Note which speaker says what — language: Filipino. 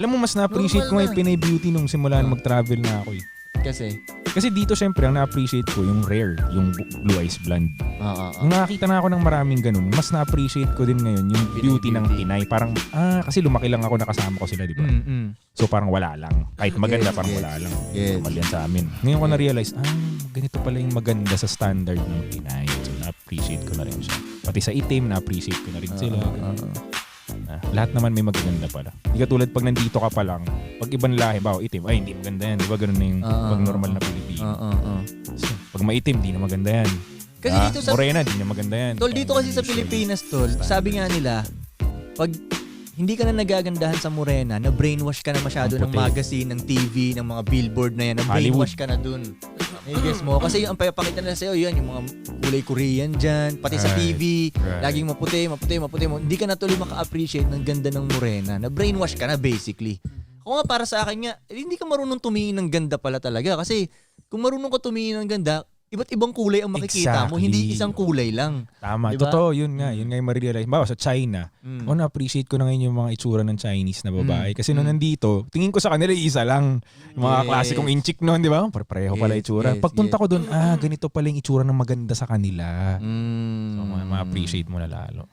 Speaker 1: Alam mo, mas na-appreciate ko nga yung
Speaker 2: Normal
Speaker 1: Pinay beauty nung simula na
Speaker 2: Ah.
Speaker 1: mag-travel na ako eh.
Speaker 2: Kasi,
Speaker 1: Kasi dito syempre, ang na-appreciate ko yung rare, yung bu- blue eyes blonde.
Speaker 2: oo, oo.
Speaker 1: Nung nakakita na ako ng maraming ganun, mas na-appreciate ko din ngayon yung
Speaker 2: Pinay
Speaker 1: beauty, ng
Speaker 2: beauty.
Speaker 1: Pinay. Parang, ah, kasi lumaki lang ako nakasama ko sila, di ba?
Speaker 2: Mm, mm.
Speaker 1: So parang wala lang. Kahit maganda,
Speaker 2: Yes,
Speaker 1: parang
Speaker 2: yes.
Speaker 1: wala lang.
Speaker 2: Yes.
Speaker 1: Normal yan sa amin. Ngayon ko na-realize, ah, ganito pala yung maganda sa standard ng Pinay. So na-appreciate ko na rin siya. Pati sa itim, na-appreciate ko na rin sila.
Speaker 2: Oo,
Speaker 1: Ah, lahat naman may magaganda pala. Hindi ka tulad pag nandito ka pa lang, pag ibang lahi, ba, itim, ay hindi maganda yan. Di ba ganun na yung
Speaker 2: Oo,
Speaker 1: pag normal
Speaker 2: oo.
Speaker 1: na Pilipino.
Speaker 2: Oo, oo.
Speaker 1: So, pag maitim, di na maganda yan.
Speaker 2: Kasi
Speaker 1: Ah,
Speaker 2: dito sa
Speaker 1: Morena, di na maganda yan.
Speaker 2: Tol, dito kasi sa
Speaker 1: Usually.
Speaker 2: Pilipinas, tol, sabi nga nila, pag hindi ka na nagagandahan sa morena, na brainwash ka na masyado
Speaker 1: Ang
Speaker 2: ng
Speaker 1: puti.
Speaker 2: magazine, ng TV, ng mga billboard na yan, na brainwash ka na dun. Guess mo? Kasi yung ang papakita nila sa'yo, yan, yung mga kulay Korean dyan, pati sa
Speaker 1: Right,
Speaker 2: TV,
Speaker 1: right.
Speaker 2: laging maputi, maputi, maputi mo. Hindi ka na tuloy maka-appreciate ng ganda ng morena, na brainwash ka na basically. Ako nga para sa akin nga, eh, hindi ka marunong tumingin ng ganda pala talaga. Kasi kung marunong ka tumingin ng ganda, iba't ibang kulay ang makikita mo, hindi
Speaker 1: Exactly.
Speaker 2: isang kulay lang.
Speaker 1: Tama.
Speaker 2: Diba?
Speaker 1: Totoo, yun nga. Yun nga yung marirealize. Bawa sa China,
Speaker 2: Mm.
Speaker 1: oh, na-appreciate ko na ngayon yung mga itsura ng Chinese na babae.
Speaker 2: Mm.
Speaker 1: Kasi nung
Speaker 2: Mm.
Speaker 1: nandito, tingin ko sa kanila isa lang. Yung mga
Speaker 2: Yes.
Speaker 1: klasikong inchik noon, di ba? Pareho pala
Speaker 2: Yes,
Speaker 1: itsura.
Speaker 2: yes,
Speaker 1: Pagpunta
Speaker 2: yes.
Speaker 1: ko doon, ah, ganito pala yung itsura ng maganda sa kanila.
Speaker 2: Mm.
Speaker 1: So, ma- ma-appreciate mo na lalo.